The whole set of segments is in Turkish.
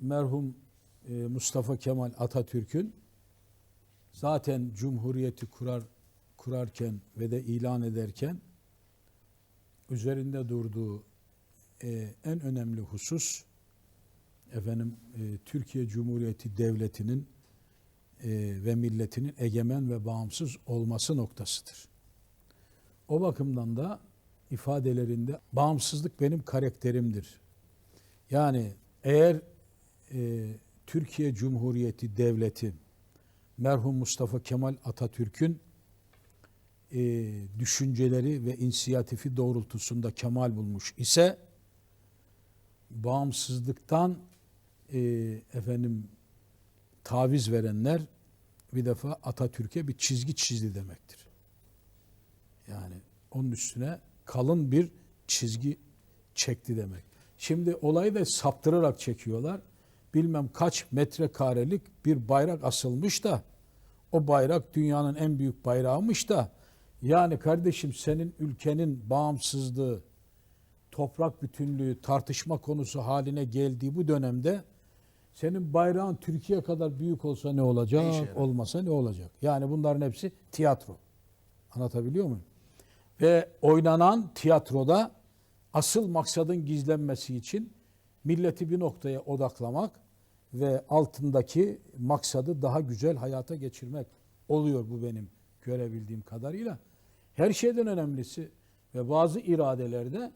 merhum e, Mustafa Kemal Atatürk'ün zaten Cumhuriyeti kurar kurarken ve de ilan ederken üzerinde durduğu e, en önemli husus efendim e, Türkiye Cumhuriyeti Devleti'nin ve milletinin egemen ve bağımsız olması noktasıdır. O bakımdan da ifadelerinde bağımsızlık benim karakterimdir. Yani eğer e, Türkiye Cumhuriyeti Devleti merhum Mustafa Kemal Atatürk'ün e, düşünceleri ve inisiyatifi doğrultusunda kemal bulmuş ise bağımsızlıktan e, efendim taviz verenler bir defa Atatürk'e bir çizgi çizdi demektir. Yani onun üstüne kalın bir çizgi çekti demek. Şimdi olayı da saptırarak çekiyorlar. Bilmem kaç metrekarelik bir bayrak asılmış da o bayrak dünyanın en büyük bayrağıymış da yani kardeşim senin ülkenin bağımsızlığı, toprak bütünlüğü tartışma konusu haline geldiği bu dönemde senin bayrağın Türkiye kadar büyük olsa ne olacak, Ne olmasa ne olacak? Yani bunların hepsi tiyatro. Anlatabiliyor muyum? Ve oynanan tiyatroda asıl maksadın gizlenmesi için milleti bir noktaya odaklamak ve altındaki maksadı daha güzel hayata geçirmek oluyor bu benim görebildiğim kadarıyla. Her şeyden önemlisi ve bazı iradelerde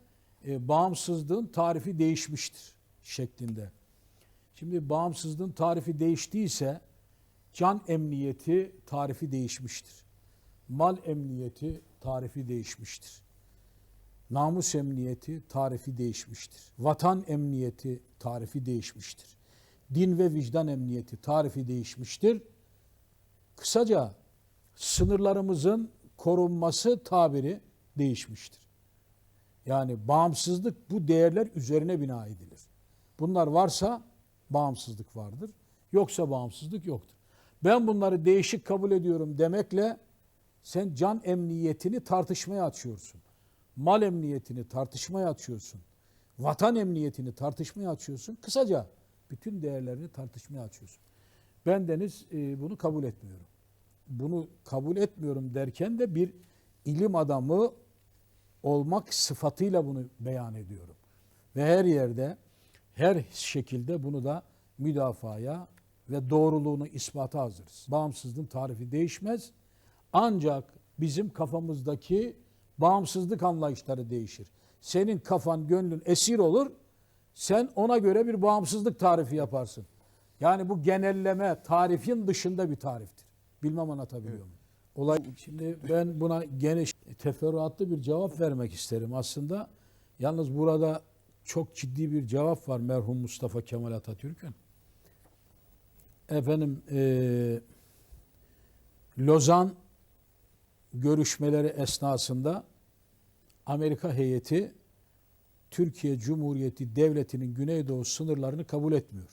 e, bağımsızlığın tarifi değişmiştir şeklinde. Şimdi bağımsızlığın tarifi değiştiyse can emniyeti tarifi değişmiştir. Mal emniyeti tarifi değişmiştir. Namus emniyeti tarifi değişmiştir. Vatan emniyeti tarifi değişmiştir. Din ve vicdan emniyeti tarifi değişmiştir. Kısaca sınırlarımızın korunması tabiri değişmiştir. Yani bağımsızlık bu değerler üzerine bina edilir. Bunlar varsa bağımsızlık vardır. Yoksa bağımsızlık yoktur. Ben bunları değişik kabul ediyorum demekle sen can emniyetini tartışmaya açıyorsun. Mal emniyetini tartışmaya açıyorsun. Vatan emniyetini tartışmaya açıyorsun. Kısaca bütün değerlerini tartışmaya açıyorsun. Ben deniz e, bunu kabul etmiyorum. Bunu kabul etmiyorum derken de bir ilim adamı olmak sıfatıyla bunu beyan ediyorum. Ve her yerde, her şekilde bunu da müdafaya ve doğruluğunu ispata hazırız. Bağımsızlığın tarifi değişmez. Ancak bizim kafamızdaki bağımsızlık anlayışları değişir. Senin kafan, gönlün esir olur. Sen ona göre bir bağımsızlık tarifi yaparsın. Yani bu genelleme tarifin dışında bir tariftir. Bilmem anlatabiliyor muyum? Olay şimdi ben buna geniş teferruatlı bir cevap vermek isterim aslında. Yalnız burada çok ciddi bir cevap var merhum Mustafa Kemal Atatürk'ün. Efendim eee Lozan görüşmeleri esnasında Amerika heyeti Türkiye Cumhuriyeti Devleti'nin Güneydoğu sınırlarını kabul etmiyor.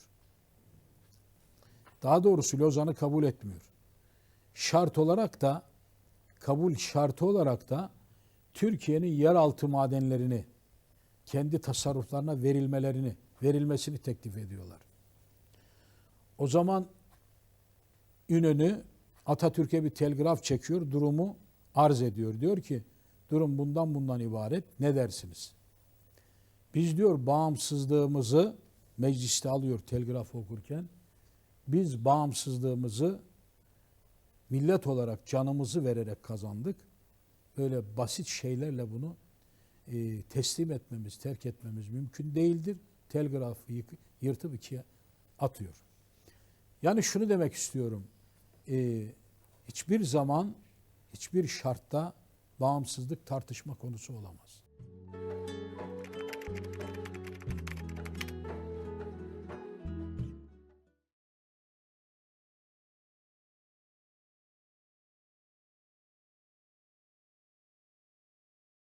Daha doğrusu Lozan'ı kabul etmiyor. Şart olarak da kabul şartı olarak da Türkiye'nin yeraltı madenlerini kendi tasarruflarına verilmelerini, verilmesini teklif ediyorlar. O zaman İnönü Atatürk'e bir telgraf çekiyor, durumu arz ediyor. Diyor ki, durum bundan bundan ibaret, ne dersiniz? Biz diyor bağımsızlığımızı mecliste alıyor telgraf okurken. Biz bağımsızlığımızı millet olarak canımızı vererek kazandık. Böyle basit şeylerle bunu e, teslim etmemiz, terk etmemiz mümkün değildir. Telgrafı yık- yırtıp ikiye atıyor. Yani şunu demek istiyorum. E, hiçbir zaman, hiçbir şartta bağımsızlık tartışma konusu olamaz.